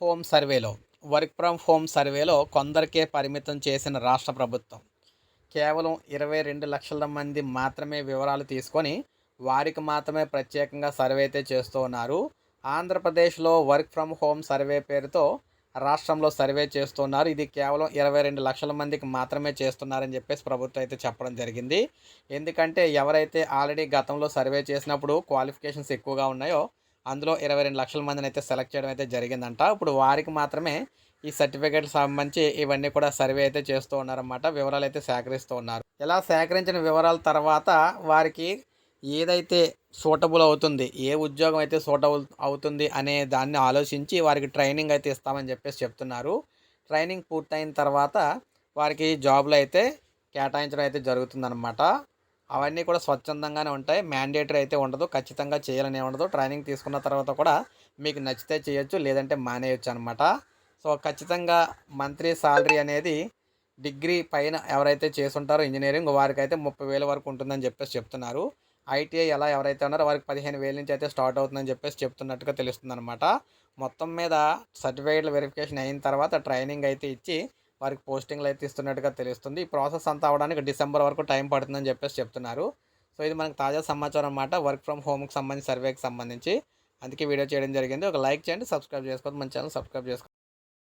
Home సర్వేలో work from home సర్వేలో కొందరికే పరిమితం చేసిన రాష్ట్ర ప్రభుత్వం. కేవలం ఇరవై రెండు లక్షల మంది మాత్రమే వివరాలు తీసుకొని వారికి మాత్రమే ప్రత్యేకంగా సర్వే అయితే చేస్తూ ఉన్నారు. ఆంధ్రప్రదేశ్లో వర్క్ ఫ్రమ్ హోమ్ సర్వే పేరుతో రాష్ట్రంలో సర్వే చేస్తున్నారు ఇది కేవలం ఇరవై రెండు లక్షల మందికి మాత్రమే చేస్తున్నారని చెప్పేసి ప్రభుత్వం అయితే చెప్పడం జరిగింది. ఎందుకంటే ఎవరైతే ఆల్రెడీ గతంలో సర్వే చేసినప్పుడు క్వాలిఫికేషన్స్ ఎక్కువగా ఉన్నాయో అందులో ఇరవై రెండు లక్షల మందిని అయితే సెలెక్ట్ చేయడం అయితే జరిగిందంట. ఇప్పుడు వారికి మాత్రమే ఈ సర్టిఫికేట్ సంబంధించి ఇవన్నీ కూడా సర్వే అయితే చేస్తూ ఉన్నారన్నమాట. వివరాలు అయితే సేకరిస్తూ ఉన్నారు. ఇలా సేకరించిన వివరాల తర్వాత వారికి ఏదైతే సూటబుల్ అవుతుంది ఏ ఉద్యోగం అయితే సూటబుల్ అవుతుంది అనే దాన్ని ఆలోచించి వారికి ట్రైనింగ్ అయితే ఇస్తామని చెప్పేసి చెప్తున్నారు. ట్రైనింగ్ పూర్తయిన తర్వాత వారికి జాబ్లు అయితే కేటాయించడం అయితే జరుగుతుందన్నమాట. అవన్నీ కూడా స్వచ్ఛందంగానే ఉంటాయి. మ్యాండేటరీ అయితే ఉండదు. ఖచ్చితంగా చేయాలని ఉండదు. ట్రైనింగ్ తీసుకున్న తర్వాత కూడా మీకు నచ్చితే చేయొచ్చు లేదంటే మానేయచ్చు అనమాట సో ఖచ్చితంగా మంత్లీ సాలరీ అనేది డిగ్రీ పైన ఎవరైతే చేస్తుంటారో ఇంజనీరింగ్ వారికి అయితే ముప్పై వేల వరకు ఉంటుందని చెప్పేసి చెప్తున్నారు. ఐటీఐ ఎలా ఎవరైతే ఉన్నారో వారికి పదిహేను వేల నుంచి అయితే స్టార్ట్ అవుతుందని చెప్పేసి చెప్తున్నట్టుగా తెలుస్తుంది అనమాట మొత్తం మీద సర్టిఫికేట్ల వెరిఫికేషన్ అయిన తర్వాత ట్రైనింగ్ అయితే ఇచ్చి వారికి పోస్టింగ్లు అయితే ఇస్తున్నట్టుగా తెలుస్తుంది. ఈ ప్రాసెస్ అంతా అవడానికి డిసెంబర్ వరకు టైం పడుతుందని చెప్పేసి చెప్తున్నారు. సో ఇది మనకు తాజా సమాచారం అన్నమాట. వర్క్ ఫ్రమ్ హోమ్కి సంబంధించి సర్వేకి సంబంధించి. అందుకే వీడియో చేయడం జరిగింది. ఒక లైక్ చేయండి సబ్స్క్రైబ్ చేసుకోవద్దు. మన ఛానల్ సబ్స్క్రైబ్ చేసుకోండి